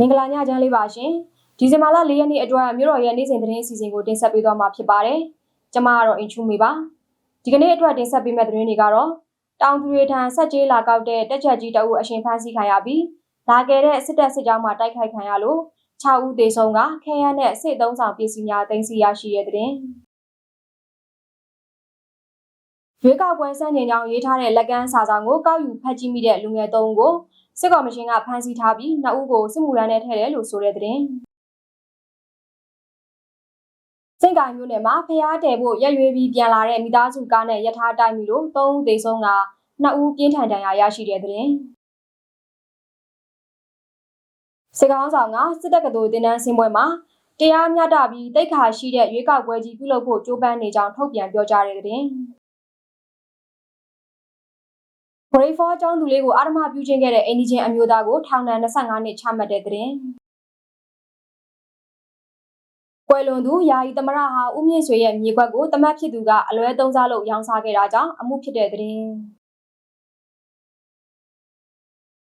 မင်္ဂလာညချမ်းလေးပါရှင်ဒီဇင်ဘာလ၄ရက်နေ့အတွက်မြို့တော်ရဲ့နေ့စဉ်သတင်းအစီအစဉ်ကိုတင်ဆက်ပေးသွားမှာဖြစ်ပါတယ်ကျမကတော့အင်ချူမီပါဒီကနေ့အတွက်တင်ဆက်ပေးမယ့်သတင်းတွေကတော့တောင်သူတွေထံဆက်ကြေးလာကောက်တဲ့တက်ချက်ကြီးတအုပ်အရှင်ဖမ်းဆီးခံရပြီးလာခဲ့တဲ့စစ်တပ်စစ်ကြောင်းမှတိုက်ခိုက်ခံရလို့6ဦးသေဆုံးကခဲရနဲ့စစ်သုံးဆောင်ပစ္စည်းများတင်စီရရှိတဲ့တဲ့ရွေးကောက်ပွဲစံချိန်ကြောင်ရေးထားတဲ့လက်ကမ်းစာဆောင်ကိုကောက်ယူဖတ်ကြည့်မိတဲ့လူငယ်၃ဦးကို စစ်ကော်မရှင်ကဖမ်းဆီးထားပြီးနှစ်ဦးကိုစစ်မှုထမ်းနဲ့ထည့်တယ်လို့ဆိုတဲ့သတင်းစင်ကိုင်မြို့နယ်မှာဖျားတယ်ဖို့ရက်ရွေးပြီးပြန်လာတဲ့မိသားစုကားနဲ့ရထားတိုက်မိလို့၃ဦးသေဆုံးကနှစ်ဦးပြင်းထန်ဒဏ်ရာရရှိတဲ့သတင်းစစ်ကောင်ဆောင်ကစစ်တပ်ကတော်တင်နန်းစင်ပွဲမှာတရားမျှတပြီးတိတ်ခါရှိတဲ့ရွေးကောက်ပွဲကြီးပြုလုပ်ဖို့ကြိုးပမ်းနေကြောင်းထုတ်ပြန်ပြောကြားတဲ့သတင်း ဂရိဖောကျောင်းသူလေးကိုအာဓမပြုခြင်းခဲ့တဲ့အင်ဒီဂျင်အမျိုးသားကိုထောင်ဒဏ်25နှစ်ချမှတ်တဲ့တဲ့ကွယ်လွန်သူယာယီသမရဟာဦးမြင့်ဆွေရဲ့မြေခွက်ကိုတမတ်ဖြစ်သူကအလွဲသုံးစားလို့ရောင်းစားခဲ့တာကြောင့်အမှုဖြစ်တဲ့တဲ့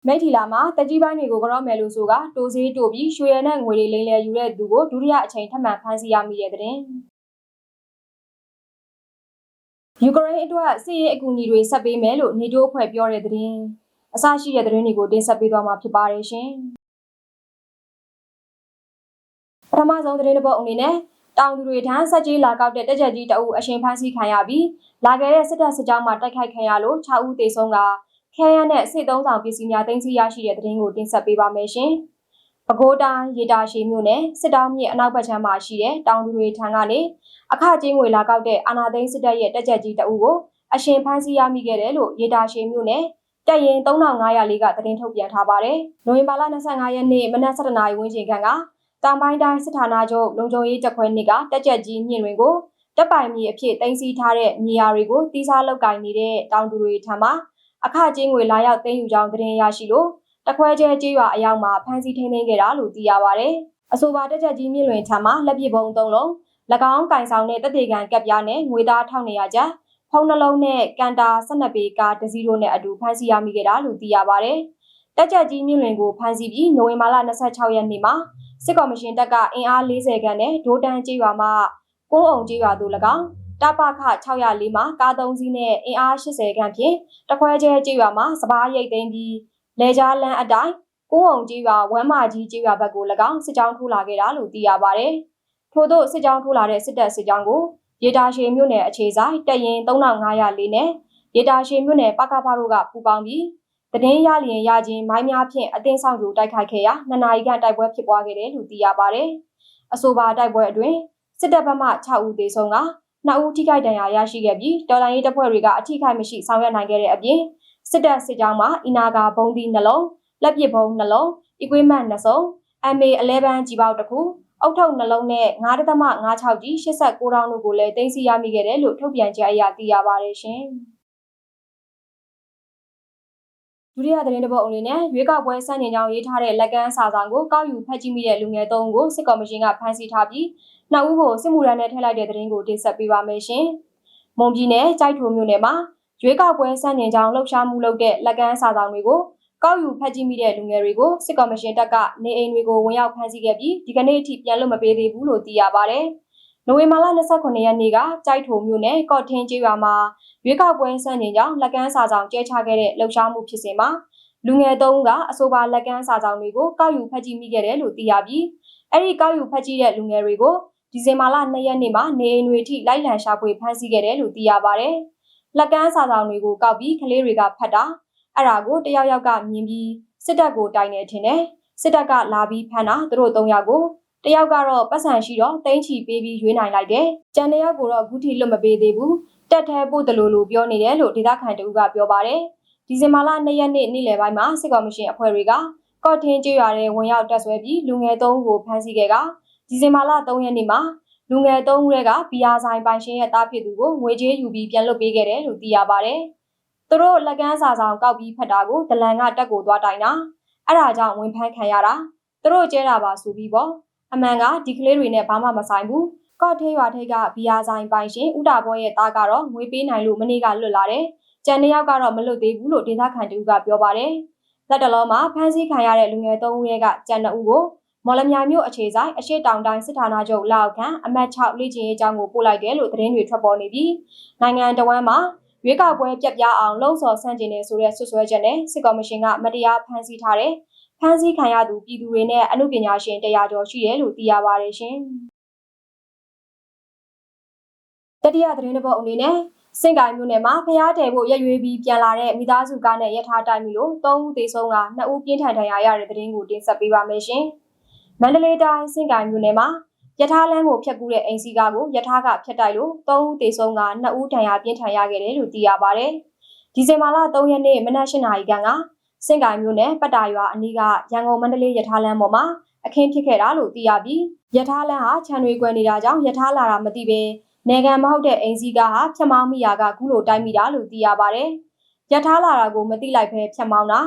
မိထီလာမှာတကြီးပိုင်းတွေကိုကြော့မယ်လို့ဆိုကတိုးစေးတိုးပြီးရွှေရနဲ့ငွေတွေလိမ့်လဲယူတဲ့သူကိုဒုတိယအချိန်ထပ်မံဖမ်းဆီးရမိတဲ့တဲ့ ယူကရိန်းအတွက်စစ်ရေးအကူအညီတွေဆက်ပေးမယ်လို့နေတိုးအဖွဲ့ပြောတဲ့သတင်းအစရှိတဲ့သတင်းတွေကိုတင်ဆက်ပေးသွားမှာဖြစ်ပါတယ်ရှင်ပထမဆုံးသတင်းတစ်ပုဒ်အနေနဲ့တောင်သူတွေထံဆက်ကြီးလာကောက်တဲ့တက်ကြကြီးတအုပ်အရှင်ဖမ်းဆီးခံရပြီးလာခဲ့တဲ့စစ်တပ်စစ်ကြောင်းမှတိုက်ခိုက်ခံရလို့6ဦးသေဆုံးကခဲရန်နဲ့စစ်သုံးဆောင်ပစ္စည်းများတင်စီရရှိတဲ့သတင်းကိုတင်ဆက်ပေးပါမယ်ရှင် ပဲခူးတိုင်းရေတာရှိမြို့နယ်စစ်တောင်းမြစ်အနောက်ဘက်ခြမ်းမှာရှိတဲ့တောင်သူတွေထံကနေအခကျင်းငွေလာကောက်တဲ့အာနာသိန်းစစ်တပ်ရဲ့တက်ကြကြီးတအုပ်ကိုအရှင်ဖမ်းဆီးရမိခဲ့တယ်လို့ရေတာရှိမြို့နယ်တက်ရင်3504ကသတင်းထုတ်ပြန်ထားပါတယ်။နိုဝင်ဘာလ25ရက်နေ့မနက်7:00နာရီဝန်းကျင်ခန့်ကတောင်ပိုင်းတိုင်းစစ်ဌာနချုပ်လုံခြုံရေးတပ်ခွဲနှစ်ကတက်ကြကြီးမြင့်တွင်ကိုတပ်ပိုင်မြေအဖြစ်တင်စီထားတဲ့မြေယာတွေကိုတီးစားလောက်ကင်နေတဲ့တောင်သူတွေထံမှအခကျင်းငွေလာရောက်သိမ်းယူကြောင်းသတင်းရရှိလို့ တခွဲကျဲကြေးရွာအရောက်မှာဖမ်းဆီးထိန်းသိမ်းခဲ့တာလို့သိရပါဗျ။အဆိုပါတက်ကြကြီးမြင့်လွင်ထံမှလက်ပစ်ပုံသုံးလုံး၎င်းကင်ဆောင်တဲ့တက်တေကန်ကပ်ပြားနဲ့ငွေသား1200ကျပ်ဖုန်းနှလုံးနဲ့ကန်တာ12ပေကားတစီးတို့နဲ့အတူဖမ်းဆီးရမိခဲ့တာလို့သိရပါဗျ။တက်ကြကြီးမြင့်လွင်ကိုဖမ်းဆီးပြီးနိုဝင်ဘာလ26ရက်နေ့မှာစစ်ကော်မရှင်တပ်ကအင်အား40ခန်းနဲ့ဒိုးတန်းကြေးရွာမှကိုးအောင်ကြေးရွာတို့၎င်းတပခ604မှာကား3စီးနဲ့အင်အား80ခန်းဖြင့်တခွဲကျဲကြေးရွာမှာစပားရိတ်သိမ်းပြီး လေကြားလန်းအတိုင်းကိုးအောင်ကြေးရွာဝမ်းမာကြီးကြေးရွာဘက်ကို၎င်းစစ်ကြောင်းထိုးလာခဲ့တာလို့သိရပါဗျ။ထို့သောစစ်ကြောင်းထိုးလာတဲ့စစ်တပ်စစ်ကြောင်းကိုရေတာရှည်မြို့နယ်အခြေဆိုင်တပ်ရင်3504နဲ့ရေတာရှည်မြို့နယ်ပကဖတို့ကပူးပေါင်းပြီးတည်င်းရလျင်ရခြင်းမိုင်းများဖြင့်အသင်းဆောင်သူတိုက်ခိုက်ခဲ့ရာနှစ်နာရီခန့်တိုက်ပွဲဖြစ်ပွားခဲ့တယ်လို့သိရပါတယ်။အဆိုပါတိုက်ပွဲအတွင်းစစ်တပ်ဘက်မှ6ဦးသေဆုံးက2ဦးထိခိုက်ဒဏ်ရာရရှိခဲ့ပြီးတော်လိုင်းရေးတပ်ဖွဲ့တွေကအထိခိုက်မရှိဆောင်ရွက်နိုင်ခဲ့တဲ့အပြင် စစ်တပ်စစ်ကြောင်းမှာအီနာဂါဘုံဒီနှလုံးလက်ပစ်ဘုံနှလုံး equipment နှစုံ MA11 ကြီးပေါက်တစ်ခုအုတ်ထုပ်နှလုံးနဲ့9.56ကြီး89တောင်းတို့ကိုလည်းတင်စီရမိခဲ့တယ်လို့ထုတ်ပြန်ချက်အရသိရပါတယ်ရှင်။ဒုတိယသတင်းတစ်ပုဒ်အနေနဲ့ရွေးကောက်ပွဲစံချိန်ကြောင်ရေးထားတဲ့လက်ကမ်းစာဆောင်ကိုကောက်ယူဖတ်ကြည့်မိတဲ့လူငယ်သုံးဦးကိုစစ်ကော်မရှင်ကဖမ်းဆီးထားပြီးနှစ်ဦးကိုစစ်မှုထမ်းနဲ့ထည့်လိုက်တဲ့သတင်းကိုတင်ဆက်ပေးပါမယ်ရှင်။မွန်ပြည်နယ်ကြိုက်ထိုမြို့နယ်မှာ ရွေးကောက်ပွဲစံချိန်ကြောင်လှုပ်ရှားမှုလုပ်တဲ့လက်ကမ်းစာဆောင်တွေကိုကောက်ယူဖတ်ကြည့်မိတဲ့လူငယ်တွေကိုစစ်ကော်မရှင်တပ်ကနေအိမ်တွေကိုဝင်ရောက်ဖမ်းဆီးခဲ့ပြီးဒီကနေ့အထိပြန်လွတ်မပေးသေးဘူးလို့သိရပါဗျ။နိုဝင်ဘာလ29ရက်နေ့ကကြိုက်ထိုမြို့နယ်ကော့ထင်းကျေးရွာမှာရွေးကောက်ပွဲစံချိန်ကြောင်လက်ကမ်းစာဆောင်ကျဲချခဲ့တဲ့လှုပ်ရှားမှုဖြစ်စဉ်မှာလူငယ်သုံးကအဆိုပါလက်ကမ်းစာဆောင်တွေကိုကောက်ယူဖတ်ကြည့်မိခဲ့တယ်လို့သိရပြီးအဲ့ဒီကောက်ယူဖတ်ကြည့်တဲ့လူငယ်တွေကိုဒီဇင်ဘာလ2ရက်နေ့မှာနေအိမ်တွေထိလိုက်လံရှာဖွေဖမ်းဆီးခဲ့တယ်လို့သိရပါဗျ။ လက်ကမ်းစာဆောင်တွေကိုကောက်ပြီးကလေးတွေကဖတ်တာအဲ့ဒါကိုတယောက်ယောက်ကမြင်ပြီးစစ်တပ်ကိုတိုင်နေထင်တယ်စစ်တပ်ကလာပြီးဖမ်းတာသူတို့၃ယောက်ကိုတယောက်ကတော့ပတ်စံရှိတော့တိမ့်ချီပေးပြီးရွေးနိုင်လိုက်တယ်ကြံတယောက်ကိုတော့အခုထိလွတ်မပေးသေးဘူးတက်ထဲပို့တယ်လို့လို့ပြောနေတယ်လို့ဒေသခံတဦးကပြောပါတယ်ဒီဇင်ဘာလ2ရက်နေ့နေ့လယ်ပိုင်းမှာစစ်ကောင်မရှင်အဖွဲ့တွေကကော့ထင်းကျွရွာတဲ့ဝင်ရောက်တက်ဆွဲပြီးလူငယ်၃ဦးကိုဖမ်းဆီးခဲ့ကဒီဇင်ဘာလ3ရက်နေ့မှာ လူငယ်၃ဦးကဘီယာဆိုင်ပိုင်ရှင်ရဲ့တားဖြစ်သူကိုငွေကြေးယူပြီးပြန်လွတ်ပေးခဲ့တယ်လို့သိရပါတယ်။သူတို့လက်ကမ်းစာဆောင်ကောက်ပြီးဖတ်တာကိုဒလန်ကတက်ကိုသွားတိုင်တာအဲ့ဒါကြောင့်ဝင်ဖမ်းခံရတာသူတို့ကျဲတာပါဆိုပြီးပေါ့အမှန်ကဒီကလေးတွေနဲ့ဘာမှမဆိုင်ဘူးကော့ထေးရွာထိပ်ကဘီယာဆိုင်ပိုင်ရှင်ဥတာဘောရဲ့သားကတော့ငွေပေးနိုင်လို့မနေ့ကလွတ်လာတယ်။ကြံနှစ်ယောက်ကတော့မလွတ်သေးဘူးလို့ဒေသခံတူကပြောပါတယ်။လက်တလုံးမှာဖမ်းဆီးခံရတဲ့လူငယ်၃ဦးရဲ့ကကြံတအုပ်ကို မော်လမြိုင်မြို့အခြေဆိုင်အရှိတောင်တိုင်းစစ်ဌာနချုပ်လက်အောက်ခံအမှတ်6လေ့ကျင့်ရေးကျောင်းကိုပို့လိုက်တယ်လို့သတင်းတွေထွက်ပေါ်နေပြီးနိုင်ငံတော်ဝန်မှာရွေးကောက်ပွဲပြက်ပြားအောင်လှုံ့ဆော်ဆန့်ကျင်နေဆိုတဲ့ဆွဆွဲချက်နဲ့စစ်ကော်မရှင်ကမတရားဖမ်းဆီးထားတဲ့ဖမ်းဆီးခံရသူပြည်သူတွေနဲ့အမှုပညာရှင်တရားကျော်ရှိတယ်လို့သိရပါတယ်ရှင်။တတိယသတင်းတစ်ပုဒ်အနေနဲ့စင်ကိုင်မြို့နယ်မှာဖျားတယ်ဖို့ရက်ရွေးပြီးပြန်လာတဲ့မိသားစုကားနဲ့ရထားတိုက်မှုလို့၃ဦးသေဆုံးက2ဦးပြင်းထန်ဒဏ်ရာရတဲ့သတင်းကိုတင်ဆက်ပေးပါမယ်ရှင်။ မန္တလေးတိုင်းစင်ကိုင်မြို့နယ်မှာယထာလန်းကိုဖျက်ကူးတဲ့အိမ်စီကားကိုယထာကဖျက်တိုက်လို့၃ဦးသေဆုံးက2ဦးဒဏ်ရာပြင်းထန်ရခဲ့တယ်လို့သိရပါဗျ။ဒီဇင်ဘာလ3ရက်နေ့မနက်၈နာရီခန့်ကစင်ကိုင်မြို့နယ်ပတ္တာရွာအနီးကရန်ကုန်မန္တလေးယထာလန်းပေါ်မှာအခင်းဖြစ်ခဲ့တာလို့သိရပြီးယထာလန်းဟာခြံတွေကွယ်နေတာကြောင့်ယထာလာတာမသိဘဲနေကံမဟုတ်တဲ့အိမ်စီကားဟာဖြတ်မောင်းမိရာကခုလိုတိုက်မိတာလို့သိရပါဗျ။ယထာလာတာကိုမသိလိုက်ဘဲဖြတ်မောင်းတာ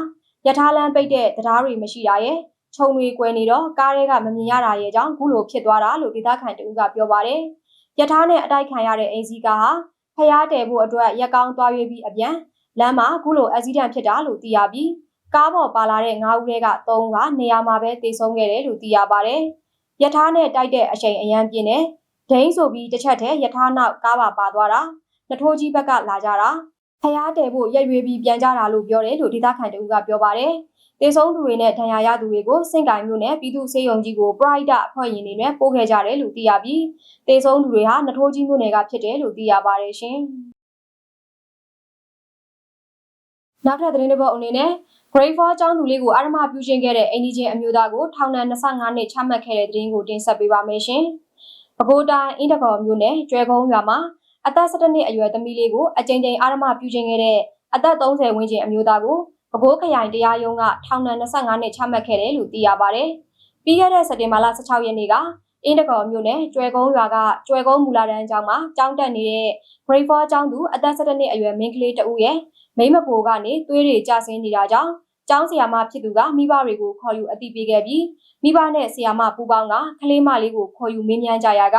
ယထာလန်းပိတ်တဲ့တရားတွေမရှိတာရဲ့ ခြုံတွေကွယ်နေတော့ကားတွေကမမြင်ရတာရဲ့ကြောင့်ခုလိုဖြစ်သွားတာလို့ဒေသခံတဦးကပြောပါတယ်။ယထာနဲ့အတိုက်ခံရတဲ့အိမ်စီကားဟာဖျားတယ်ဖို့အတွက်ရက်ကောင်းသွားရွေးပြီးအပြန်လမ်းမှာခုလိုအက်ဆီဒန့်ဖြစ်တာလို့သိရပြီးကားပေါ်ပါလာတဲ့၅ဦးထဲက၃ဦးကနေရာမှာပဲတေဆုံးခဲ့တယ်လို့သိရပါတယ်။ယထာနဲ့တိုက်တဲ့အချိန်အရန်ပြင်းတဲ့ဒိန်းဆိုပြီးတစ်ချက်တည်းယထာနောက်ကားပါပါသွားတာနှထိုးကြီးဘက်ကလာကြတာဖျားတယ်ဖို့ရက်ရွေးပြီးပြန်ကြတာလို့ပြောတယ်လို့ဒေသခံတဦးကပြောပါတယ်။ တေဆုံးသူတွေနဲ့ဒဏ်ရာရသူတွေကိုစင်ကိုင်မြို့နယ်ပြည်သူ့စေယုံကြီးကိုပရိုက်တာအဖွဲ့ရင်တွေနဲ့ပို့ခဲ့ကြတယ်လို့သိရပြီးတေဆုံးသူတွေဟာနှထိုးကြီးမြို့နယ်ကဖြစ်တယ်လို့သိရပါတယ်ရှင်။နောက်ထပ်သတင်းတစ်ပုဒ်အနေနဲ့ Grade 4ကျောင်းသူလေးကိုအာရမပြုခြင်းခဲ့တဲ့အိန္ဒိချင်းအမျိုးသားကိုထောင်ဒဏ်25နှစ်ချမှတ်ခဲ့တဲ့သတင်းကိုတင်ဆက်ပေးပါမယ်ရှင်။ပဲခူးတိုင်းအင်းတကော်မြို့နယ်ကျွဲကုန်းရွာမှာအသက်17နှစ်အရွယ်သမီးလေးကိုအကြိမ်ကြိမ်အာရမပြုခြင်းခဲ့တဲ့အသက်30ဝန်းကျင်အမျိုးသားကို ပဲခူးခရိုင်တရားရုံးကထောင်ဒဏ်25နှစ်ချမှတ်ခဲ့တယ်လို့သိရပါဗျ။ပြီးခဲ့တဲ့စက်တင်ဘာလ16ရက်နေ့ကအင်းတကော်မြို့နယ်ကျွဲကုန်းရွာကကျွဲကုန်းမူလာတန်းကျောင်းမှာကျောင်းတက်နေတဲ့ Grade 4ကျောင်းသူအသက်17နှစ်အရွယ်မိန်းကလေးတဦးရဲ့မိမဖိုကနေသွေးတွေကျဆင်းနေတာကြောင့်ကျောင်းဆရာမဖြစ်သူကမိဘတွေကိုခေါ်ယူအသိပေးခဲ့ပြီးမိဘနဲ့ဆရာမပူပေါင်းကကလေးမလေးကိုခေါ်ယူမေးမြန်းကြရက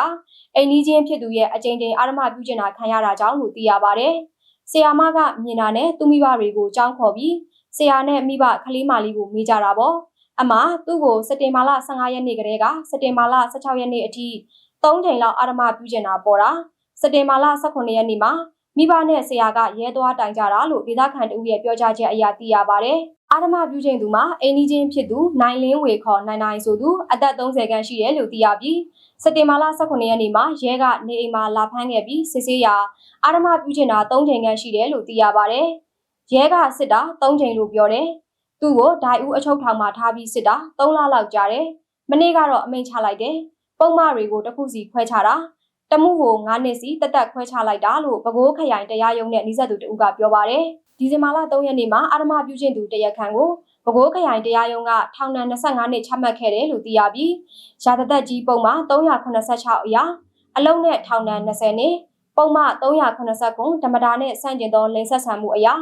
အိမ်နီးချင်းဖြစ်သူရဲ့အကြိမ်ကြိမ်အာရမပြုကျင်တာခံရတာကြောင့်လို့သိရပါတယ်။ဆရာမကမြင်တာနဲ့သူ့မိဘတွေကိုကြောင်းခေါ်ပြီး ဆရာနဲ့မိဘကလေးမလေးကိုမေးကြတာပေါ့။အမသူ့ကိုစက်တင်ဘာလ15ရက်နေ့ကတည်းကစက်တင်ဘာလ16ရက်နေ့အထိ၃ချိန်လောက်အာရမပြုကျင်တာပေါ်တာစက်တင်ဘာလ18ရက်နေ့မှာမိဘနဲ့ဆရာကရဲသွားတိုင်ကြတာလို့ဒေသခံတဦးရဲ့ပြောကြားချက်အရသိရပါတယ်။အာရမပြုချိန်သူမှာအိန္ဒိချင်းဖြစ်သူနိုင်လင်းဝေခေါ်နိုင်နိုင်ဆိုသူအသက်30ခန်းရှိတယ်လို့သိရပြီးစက်တင်ဘာလ18ရက်နေ့မှာရဲကနေအိမ်မှာလာဖမ်းခဲ့ပြီးစစ်ဆေးရာအာရမပြုချိန်တာ3ချိန်ခန်းရှိတယ်လို့သိရပါတယ်။ ရဲကစစ်တာ3ချိန်လို့ပြောတယ်။သူ့ကိုဒိုင်ဦးအချုပ်ထောင်မှာထားပြီးစစ်တာ3လလောက်ကြာတယ်။မနေ့ကတော့အမိန့်ချလိုက်တယ်။ပုံမှန်တွေကိုတစ်ခုစီခွဲချတာတမှုကို9နှစ်စီတက်တက်ခွဲချလိုက်တာလို့ပဲခူးခရိုင်တရားရုံးနဲ့နှိစက်သူတဦးကပြောပါတယ်။ဒီဇင်ဘာလ3ရက်နေ့မှာအာရမပြုချင်းသူတရက်ခန့်ကိုပဲခူးခရိုင်တရားရုံးကထောင်ဒဏ်25နှစ်ချမှတ်ခဲ့တယ်လို့သိရပြီးရာသသက်ကြီးပုံမှန်386အရာအလုံးနဲ့ထောင်ဒဏ်20နှစ်ပုံမှန်389ဓမ္မတာနဲ့ဆန့်ကျင်သောလိင်ဆက်ဆံမှုအရာ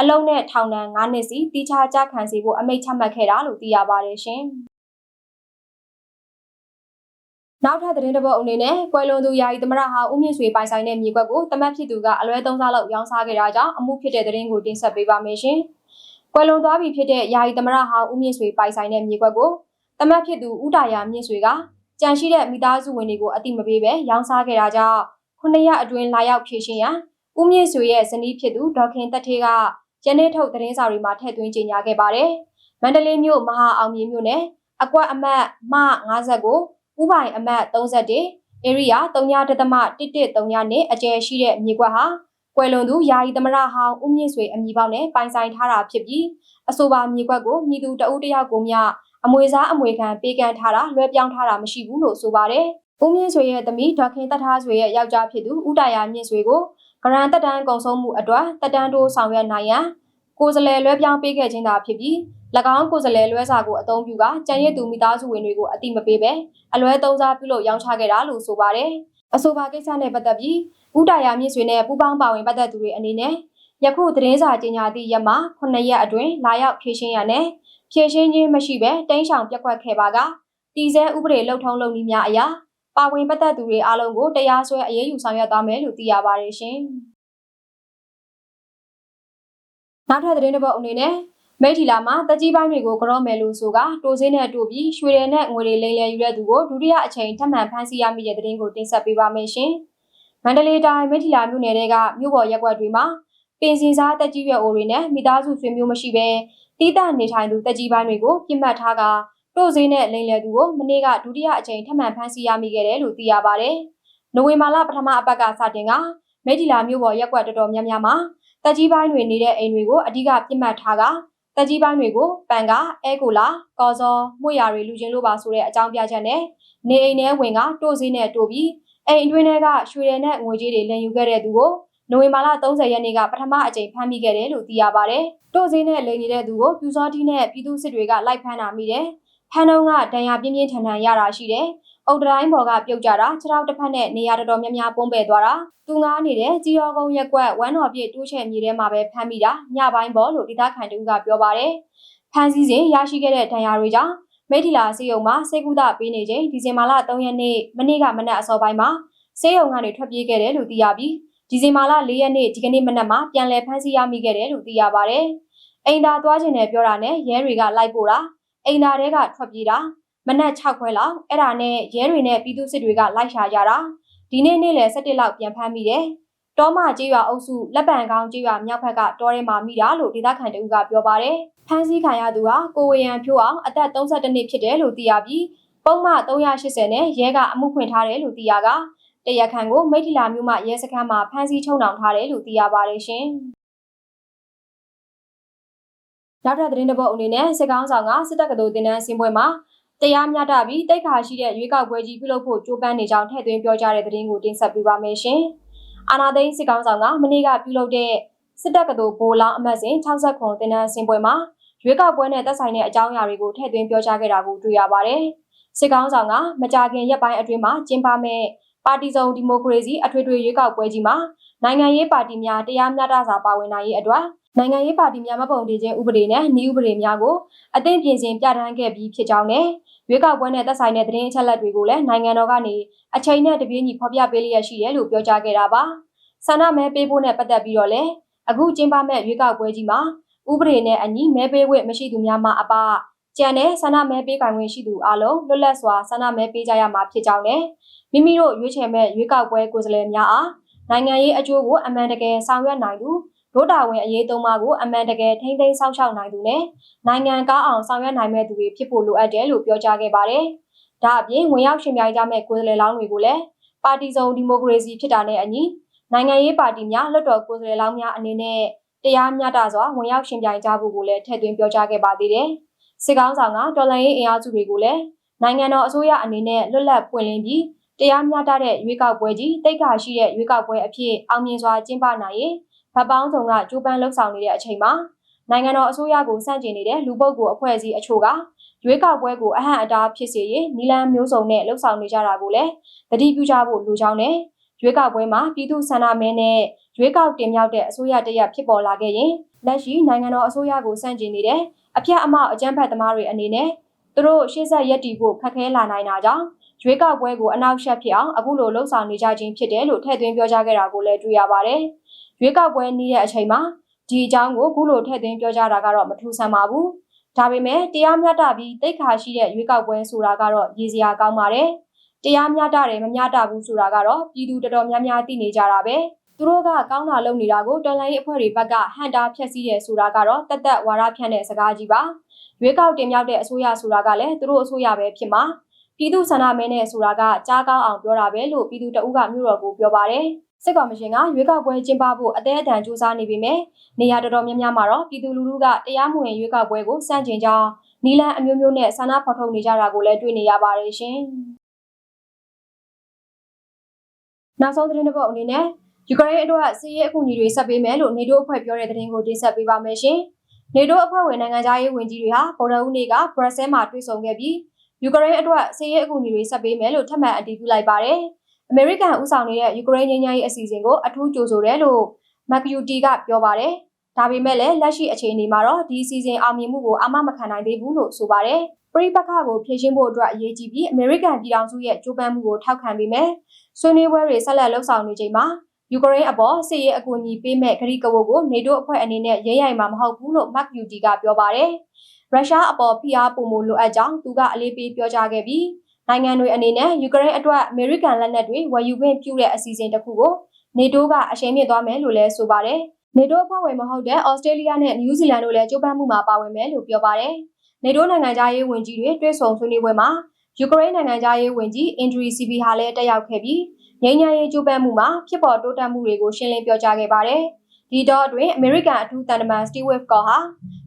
အလုံးနဲ့ထောင်ဒဏ်9နှစ်စီတီးခြားကြခံစီဖို့အမိန့်ချမှတ်ခဲ့တာလို့သိရပါတယ်ရှင်။နောက်ထပ်သတင်းတစ်ပုဒ်အနေနဲ့ကွယ်လွန်သူယာယီသမရဟာဦးမြင့်ဆွေပိုင်ဆိုင်တဲ့မြေကွက်ကိုတမတ်ဖြစ်သူကအလွဲသုံးစားလောက်ရောင်းစားခဲ့တာကြောင့်အမှုဖြစ်တဲ့သတင်းကိုတင်ဆက်ပေးပါမယ်ရှင်။ကွယ်လွန်သွားပြီဖြစ်တဲ့ယာယီသမရဟာဦးမြင့်ဆွေပိုင်ဆိုင်တဲ့မြေကွက်ကိုတမတ်ဖြစ်သူဦးတာယာမြင့်ဆွေကကြံရှိတဲ့မိသားစုဝင်တွေကိုအတိမပေးပဲရောင်းစားခဲ့တာကြောင့်ခုနှစ်ရက်အတွင်းလာရောက်ဖြည့်ရှင်ရန်ဦးမြင့်ဆွေရဲ့ဇနီးဖြစ်သူဒေါခင်တက်ထေးက ယနေ့ထုတ်သတင်းစာတွေမှာထည့်သွင်းကြေညာခဲ့ပါတယ်။မန္တလေးမြို့မဟာအောင်မြေမြို့နယ်အကွက်အမတ်မ50ကိုဥပိုင်အမတ်31 area 3.1133နဲ့အကျယ်ရှိတဲ့မြေကွက်ဟာကွယ်လွန်သူယာယီသမရဟောင်းဦးမြင့်ဆွေအမည်ပေါက်နဲ့ပိုင်ဆိုင်ထားတာဖြစ်ပြီးအဆိုပါမြေကွက်ကိုမြေသူတအုပ်တယောက်ကိုမျှအမွေစားအမွေခံပေးကမ်းထားတာလွှဲပြောင်းထားတာမရှိဘူးလို့ဆိုပါတယ်။ဦးမြင့်ဆွေရဲ့သမီးဒေါခင်တထားဆွေရဲ့ယောက်ျားဖြစ်သူဦးတာယာမြင့်ဆွေကို ဂရန်တက်တန်းကုံဆုံးမှုအတွက်တက်တန်းတိုးဆောင်ရွက်နိုင်ရန်ကိုယ်စလဲလွှဲပြောင်းပေးခဲ့ခြင်းသာဖြစ်ပြီး၎င်းကိုယ်စလဲလွှဲစာကိုအသုံးပြုကကြံရည်သူမိသားစုဝင်တွေကိုအတိမပေးပဲအလွဲသုံးစားပြုလို့ရောင်းချခဲ့တာလို့ဆိုပါတယ်။အဆိုပါကိစ္စနဲ့ပတ်သက်ပြီးဦးတာယာမြင့်ဆွေနဲ့ပူးပေါင်းပါဝင်ပတ်သက်သူတွေအနေနဲ့ယခုသတင်းစာကြေညာသည့်ရက်မှာ9ရက်အတွင်းလာရောက်ဖြည့်ရှင်းရနဲ့ဖြည့်ရှင်းခြင်းမရှိဘဲတင်းဆောင်ပြက်ကွက်ခဲ့ပါကတည်ဆဲဥပဒေလှုပ်ထုံးလုပ်နည်းများအရာ ပါဝင်ပတ်သက်သူတွေအားလုံးကိုတရားစွဲအရေးယူဆောင်ရွက်သွားမယ်လို့သိရပါတယ်ရှင်။နောက်ထပ်သတင်းတစ်ပုဒ်အနေနဲ့မိထီလာမှာတက်ကြီးပိုင်းတွေကိုကြော့မယ်လို့ဆိုကတိုးစင်းနဲ့တိုးပြီးရွှေရဲနဲ့ငွေတွေလိမ်လည်ယူတဲ့သူကိုဒုတိယအချိန်ထပ်မံဖမ်းဆီးရမိတဲ့တဲ့တင်ကိုတင်ဆက်ပေးပါမယ်ရှင်။မန္တလေးတိုင်းမိထီလာမြို့နယ်ကမြို့ပေါ်ရက်ကွက်တွေမှာပင်စင်စားတက်ကြီးရွယ်အိုတွေနဲ့မိသားစုဆွေမျိုးမရှိဘဲတီးတန့်နေထိုင်သူတက်ကြီးပိုင်းတွေကိုပြစ်မှတ်ထားက တိုးစင်းနဲ့လိမ်လည်သူကိုမနေ့ကဒုတိယအချိန်ထပ်မံဖမ်းဆီးရမိခဲ့တယ်လို့သိရပါဗျ။နိုဝင်ဘာလပထမအပတ်ကစတင်ကမိထီလာမြို့ပေါ်ရက်ကွက်တော်တော်များများမှာတက်ကြီးပိုင်းတွေနေတဲ့အိမ်တွေကိုအဓိကပြစ်မှတ်ထားကတက်ကြီးပိုင်းတွေကိုပန်ကအဲကိုလာကော်စောမှုရတွေလူချင်းလို့ပါဆိုတဲ့အကြောင်းပြချက်နဲ့နေအိမ်ထဲဝင်ကတိုးစင်းနဲ့တိုးပြီးအိမ်အတွင်းထဲကရွှေရည်နဲ့ငွေကြေးတွေလည်ယူခဲ့တဲ့သူကိုနိုဝင်ဘာလ30ရက်နေ့ကပထမအကြိမ်ဖမ်းမိခဲ့တယ်လို့သိရပါဗျ။တိုးစင်းနဲ့လိန်နေတဲ့သူကိုပြူစောတီနဲ့ပြည်သူစစ်တွေကလိုက်ဖမ်းတာမိတယ်။ ဖမ်းတော့ကဒဏ်ရာပြင်းပြင်းထန်ထန်ရတာရှိတယ်။အုတ်တိုင်းပေါ်ကပြုတ်ကြတာခြေထောက်တစ်ဖက်နဲ့နေရာတော်တော်များများပုံးပယ်သွားတာသူငားနေတဲ့ကြီးရောကုန်းရက်ကွက်ဝမ်းတော်ပြည့်တိုးချဲ့မြေထဲမှာပဲဖမ်းမိတာညပိုင်းပေါ်လို့ဒေသခံတူကပြောပါတယ်။ဖမ်းဆီးစဉ်ရရှိခဲ့တဲ့ဒဏ်ရာတွေကြောင့်မိထီလာစေယုံမှာစေကုသပေးနေချိန်ဒီဇင်ဘာလ3ရက်နေ့မနေ့ကမနက်အစောပိုင်းမှာစေယုံကနေထွက်ပြေးခဲ့တယ်လို့သိရပြီးဒီဇင်ဘာလ4ရက်နေ့ဒီကနေ့မနက်မှာပြန်လည်ဖမ်းဆီးရမိခဲ့တယ်လို့သိရပါတယ်။အိမ်သာသွားခြင်းနဲ့ပြောတာနဲ့ရဲတွေကလိုက်ပို့တာ အိမ်သာတွေကထွက်ပြေးတာမနက်6ခွဲလောက်အဲ့ဒါနဲ့ရဲတွေနဲ့ပြည်သူစစ်တွေကလိုက်ရှာကြတာဒီနေ့နေ့လယ်7လောက်ပြန်ဖမ်းမိတယ်။တောမကျေးရွာအုပ်စုလက်ပံကောင်းကျေးရွာမြောက်ဘက်ကတောထဲမှာမိတာလို့ဒေသခံတအုပ်ကပြောပါတယ်။ဖမ်းဆီးခံရသူဟာကိုဝေယံဖြိုးအောင်အသက်32နှစ်ဖြစ်တယ်လို့သိရပြီးပုံမှန်380နဲ့ရဲကအမှုဖွင့်ထားတယ်လို့သိရကတရခန်ကိုမိထီလာမြို့မှာရဲစခန်းမှာဖမ်းဆီးချုံနှောင်ထားတယ်လို့သိရပါတယ်ရှင်။ နောက်ထပ်သတင်းတစ်ပုဒ်အနေနဲ့စစ်ကောင်းဆောင်ကစစ်တပ်ကတော်တင်နန်းစင်းပွဲမှာတရားမျှတပြီးတိတ်ခါရှိတဲ့ရွေးကောက်ပွဲကြီးပြုလုပ်ဖို့ကြိုးပမ်းနေကြောင်းထည့်သွင်းပြောကြားတဲ့သတင်းကိုတင်ဆက်ပေးပါမယ်ရှင်။အာနာသိန်းစစ်ကောင်းဆောင်ကမနေ့ကပြုလုပ်တဲ့စစ်တပ်ကတော်ဘိုးလောင်းအမတ်စဉ်60ခွန်တင်နန်းစင်းပွဲမှာရွေးကောက်ပွဲနဲ့သက်ဆိုင်တဲ့အကြောင်းအရာတွေကိုထည့်သွင်းပြောကြားခဲ့တာကိုတွေ့ရပါတယ်။စစ်ကောင်းဆောင်ကမကြာခင်ရက်ပိုင်းအတွင်းမှာကျင်းပမဲ့ပါတီစုံဒီမိုကရေစီအထွေထွေရွေးကောက်ပွဲကြီးမှာနိုင်ငံရေးပါတီများတရားမျှတစွာပါဝင်နိုင်ရေးအတွက် နိုင်ငံရေးပါတီများမပုံတည်ခြင်းဥပဒေနဲ့နှီးဥပဒေများကိုအသင့်ပြင်ဆင်ပြဋ္ဌာန်းခဲ့ပြီးဖြစ်ကြောင်းနဲ့ရွေးကောက်ပွဲနဲ့သက်ဆိုင်တဲ့သတင်းအချက်အလက်တွေကိုလည်းနိုင်ငံတော်ကနေအချိန်နဲ့တပြေးညီဖော်ပြပေးလျက်ရှိတယ်လို့ပြောကြားခဲ့တာပါ။ဆန္ဒမဲပေးဖို့နဲ့ပတ်သက်ပြီးတော့လည်းအခုကျင်းပမဲ့ရွေးကောက်ပွဲကြီးမှာဥပဒေနဲ့အညီမဲပေးဝင့်မရှိသူများမှအပကြံတဲ့ဆန္ဒမဲပေးပိုင်ခွင့်ရှိသူအလုံးလွတ်လပ်စွာဆန္ဒမဲပေးကြရမှာဖြစ်ကြောင်းနဲ့မိမိတို့ရွေးချယ်မဲ့ရွေးကောက်ပွဲကိုယ်စားလှယ်များအားနိုင်ငံရေးအကျိုးကိုအမှန်တကယ်ဆောင်ရွက်နိုင်သူ ဒုတာဝန်အရေးသုံးပါးကိုအမှန်တကယ်ထိမ့်သိမ်းစောင့်ရှောက်နိုင်သူနဲ့နိုင်ငံကောင်းအောင်ဆောင်ရွက်နိုင်မဲ့သူတွေဖြစ်ဖို့လိုအပ်တယ်လို့ပြောကြားခဲ့ပါတယ်။ဒါအပြင်ဝင်ရောက်ရှင်ပြိုင်ကြမဲ့ကိုယ်စားလှယ်လောင်းတွေကိုလည်းပါတီစုံဒီမိုကရေစီဖြစ်တာနဲ့အညီနိုင်ငံရေးပါတီများလွှတ်တော်ကိုယ်စားလှယ်လောင်းများအနေနဲ့တရားမျှတစွာဝင်ရောက်ရှင်ပြိုင်ကြဖို့ကိုလည်းထည့်သွင်းပြောကြားခဲ့ပါသေးတယ်။စစ်ကောင်းဆောင်ကတော်လှန်ရေးအင်အားစုတွေကိုလည်းနိုင်ငံတော်အစိုးရအနေနဲ့လွတ်လပ်ပွင့်လင်းပြီးတရားမျှတတဲ့ရွေးကောက်ပွဲကြီးတိတ်ခါရှိတဲ့ရွေးကောက်ပွဲအဖြစ်အောင်မြင်စွာကျင်းပနိုင်ရေး ဗတ်ပေါင်းဆောင်ကကြိုးပမ်းလှုပ်ဆောင်နေတဲ့အချိန်မှာနိုင်ငံတော်အစိုးရကိုစန့်ကျင်နေတဲ့လူပုဂ္ဂိုလ်အဖွဲ့အစည်းအချို့ကရွေးကောက်ပွဲကိုအဟန့်အတားဖြစ်စေရေးနီလန်မျိုးစုံနဲ့လှုပ်ဆောင်နေကြတာကိုလည်းတတိပြုကြဖို့လိုကြောင်းနဲ့ရွေးကောက်ပွဲမှာပြည်သူဆန္ဒမဲနဲ့ရွေးကောက်တင်မြှောက်တဲ့အစိုးရတရက်ဖြစ်ပေါ်လာခဲ့ရင်လက်ရှိနိုင်ငံတော်အစိုးရကိုစန့်ကျင်နေတဲ့အပြတ်အမောက်အကြမ်းဖက်သမားတွေအနေနဲ့သူတို့ရှေ့ဆက်ရက်တီဖို့ခက်ခဲလာနိုင်တာကြောင့်ရွေးကောက်ပွဲကိုအနောက်ရှက်ဖြစ်အောင်အခုလိုလှုံ့ဆော်နေကြခြင်းဖြစ်တယ်လို့ထည့်သွင်းပြောကြားခဲ့တာကိုလည်းတွေ့ရပါတယ်။ ရွေးကောက်ပွဲနေ့ရဲ့အချိန်မှာဒီအကြောင်းကိုအခုလိုထည့်သွင်းပြောကြားတာကတော့မထူးဆန်းပါဘူး။ဒါပေမဲ့တရားမျှတပြီးတိတ်ခါရှိတဲ့ရွေးကောက်ပွဲဆိုတာကတော့ရည်စရာကောင်းပါတယ်။တရားမျှတတယ်မမျှတဘူးဆိုတာကတော့ပြည်သူတော်တော်များများသိနေကြတာပဲ။သူတို့ကကောင်းတာလုပ်နေတာကိုတော်လိုင်းရေးအဖွဲ့တွေဘက်ကဟန်တာဖျက်ဆီးတယ်ဆိုတာကတော့တသက်ဝါရဖြန့်တဲ့စကားကြီးပါ။ရွေးကောက်တင်မြှောက်တဲ့အစိုးရဆိုတာကလည်းသူတို့အစိုးရပဲဖြစ်မှာ။ ပြည်သူဆန္ဒမဲနဲ့ဆိုတာကကြားကောင်းအောင်ပြောတာပဲလို့ပြည်သူတအုပ်ကမြို့တော်ကိုပြောပါတယ်စစ်ကော်မရှင်ကရွေးကောက်ပွဲကျင်းပဖို့အသေးအတန်စူးစမ်းနေပေမဲ့နေရာတော်တော်များများမှာတော့ပြည်သူလူထုကတရားမဝင်ရွေးကောက်ပွဲကိုစန့်ကျင်ကြောင်းနီလန်အမျိုးမျိုးနဲ့ဆန္ဒဖော်ထုတ်နေကြတာကိုလည်းတွေ့နေရပါတယ်ရှင်။နောက်ဆုံးသတင်းတစ်ပုဒ်အနေနဲ့ယူကရိန်းအတွက်စစ်ရေးအကူအညီတွေဆက်ပေးမယ်လို့နေတိုးအဖွဲ့ပြောတဲ့သတင်းကိုတင်ဆက်ပေးပါမယ်ရှင်။နေတိုးအဖွဲ့ဝင်နိုင်ငံသားရေးဝန်ကြီးတွေဟာဗုဒ္ဓဦးနေ့ကဘရက်ဆဲမှာတွေ့ဆုံခဲ့ပြီး ယူကရိန်းအတွက်စစ်ရေးအကူအညီတွေဆက်ပေးမယ်လို့ထပ်မံအတည်ပြုလိုက်ပါတယ်။အမေရိကန်ဦးဆောင်နေတဲ့ယူကရိန်းငြိမ်းချမ်းရေးအစီအစဉ်ကိုအထူးကြိုဆိုတယ်လို့မက်ကျူတီကပြောပါတယ်။ဒါပေမဲ့လည်းလက်ရှိအခြေအနေမှာတော့ဒီအစီအစဉ်အောင်မြင်မှုကိုအမမခံနိုင်သေးဘူးလို့ဆိုပါတယ်။ပရိပခကိုဖြည့်ရှင်းဖို့အတွက်အရေးကြီးပြီးအမေရိကန်ပြည်ထောင်စုရဲ့ကြိုးပမ်းမှုကိုထောက်ခံပေးမယ်။ဆွေးနွေးပွဲတွေဆက်လက်လှုပ်ဆောင်နေချိန်မှာယူကရိန်းအပေါ်စစ်ရေးအကူအညီပေးမဲ့ဂရိကဝတ်ကိုနေတိုးအဖွဲ့အနေနဲ့ရဲရိုင်မှာမဟုတ်ဘူးလို့မတ်ယူတီကပြောပါတယ်။ ရုရှားအပေါ်ဖိအားပိုမိုလိုအပ်ကြောင်းသူကအလေးပေးပြောကြားခဲ့ပြီးနိုင်ငံတွေအနေနဲ့ယူကရိန်းအတွက်အမေရိကန်လက်နက်တွေဝယ်ယူခွင့်ပြုတဲ့အစီအစဉ်တစ်ခုကိုနေတိုးကအရှိန်မြင့်သွားမယ်လို့လည်းဆိုပါတယ်။နေတိုးအဖွဲ့ဝင်မဟုတ်တဲ့ဩစတြေးလျနဲ့နယူးဇီလန်တို့လည်းကြိုးပမ်းမှုမှာပါဝင်မယ်လို့ပြောပါတယ်။နေတိုးနိုင်ငံသားရေးဝန်ကြီးတွေတွေ့ဆုံဆွေးနွေးပွဲမှာယူကရိန်းနိုင်ငံသားရေးဝန်ကြီးအင်ဒရီစီဘီဟာလည်းတက်ရောက်ခဲ့ပြီးငြိမ်းချမ်းရေးကြိုးပမ်းမှုမှာဖြစ်ပေါ်တိုးတက်မှုတွေကိုရှင်းလင်းပြောကြားခဲ့ပါတယ်။ ဒီတော့အတွင်းအမေရိကန်အထူးတန်တမန်စတီဝစ်ကောဟာ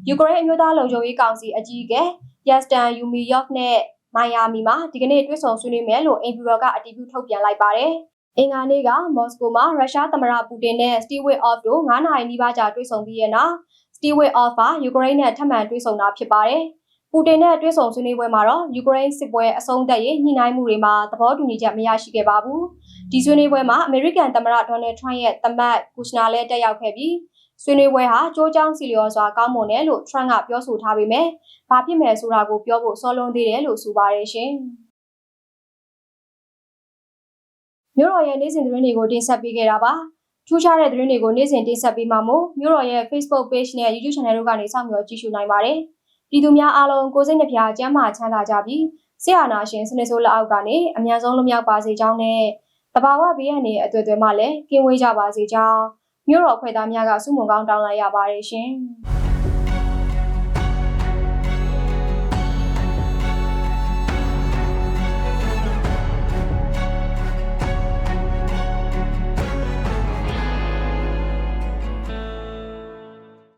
ယူကရိန်းအမျိုးသားလုံခြုံရေးကောင်စီအကြီးအကဲယက်စတန်ယူမီယော့နဲ့မိုင်ယာမီမှာဒီကနေ့တွေ့ဆုံဆွေးနွေးမယ်လို့အင်ပီရောကအတည်ပြုထုတ်ပြန်လိုက်ပါတယ်။အင်္ဂါနေ့ကမော်စကိုမှာရုရှားသမ္မတပူတင်နဲ့စတီဝစ်အော့ဖ်တို့9နာရီနီးပါးကြာတွေ့ဆုံပြီးတဲ့နောက်စတီဝစ်အော့ဖ်ကယူကရိန်းနဲ့ထပ်မံတွေ့ဆုံတာဖြစ်ပါတယ်။ပူတင်နဲ့တွေ့ဆုံဆွေးနွေးပွဲမှာတော့ယူကရိန်းစစ်ပွဲအဆုံးသတ်ရေးညှိနှိုင်းမှုတွေမှာသဘောတူညီချက်မရရှိခဲ့ပါဘူး။ ဒီဆွေးနွေးပွဲမှာအမေရိကန်သမ္မတဒေါ်နယ်ထရန့်ရဲ့သမတ်ကူရှနာလည်းတက်ရောက်ခဲ့ပြီးဆွေးနွေးပွဲဟာကြိုးကြောင်းစီလျော်စွာကောင်းမွန်တယ်လို့ထရန့်ကပြောဆိုထားပေမဲ့ဘာဖြစ်မယ်ဆိုတာကိုပြောဖို့စောလွန်းသေးတယ်လို့ဆိုပါတယ်ရှင်။မြို့တော်ရဲ့နေ့စဉ်သတင်းတွေကိုတင်ဆက်ပေးခဲ့တာပါ။ထူးခြားတဲ့သတင်းတွေကိုနေ့စဉ်တင်ဆက်ပေးမှာမို့မြို့တော်ရဲ့ Facebook Page နဲ့ YouTube Channel တို့ကနေစောင့်မျှော်ကြည့်ရှုနိုင်ပါတယ်။ပြည်သူများအားလုံးကိုယ်စိတ်နှပြကျန်းမာချမ်းသာကြပြီးဆရာနာရှင်စနစ်ဆိုးလက်အောက်ကနေအများဆုံးလွတ်မြောက်ပါစေကြောင်းနဲ့ တဘာဝဘေးရန်တွေအတွေ့အကြုံမှလည်းကင်းဝေးကြပါစေကြောင်းမြို့တော်ဖွဲ့သားများကစုမုံကောင်းတောင်းလိုက်ရပါတယ်ရှင်။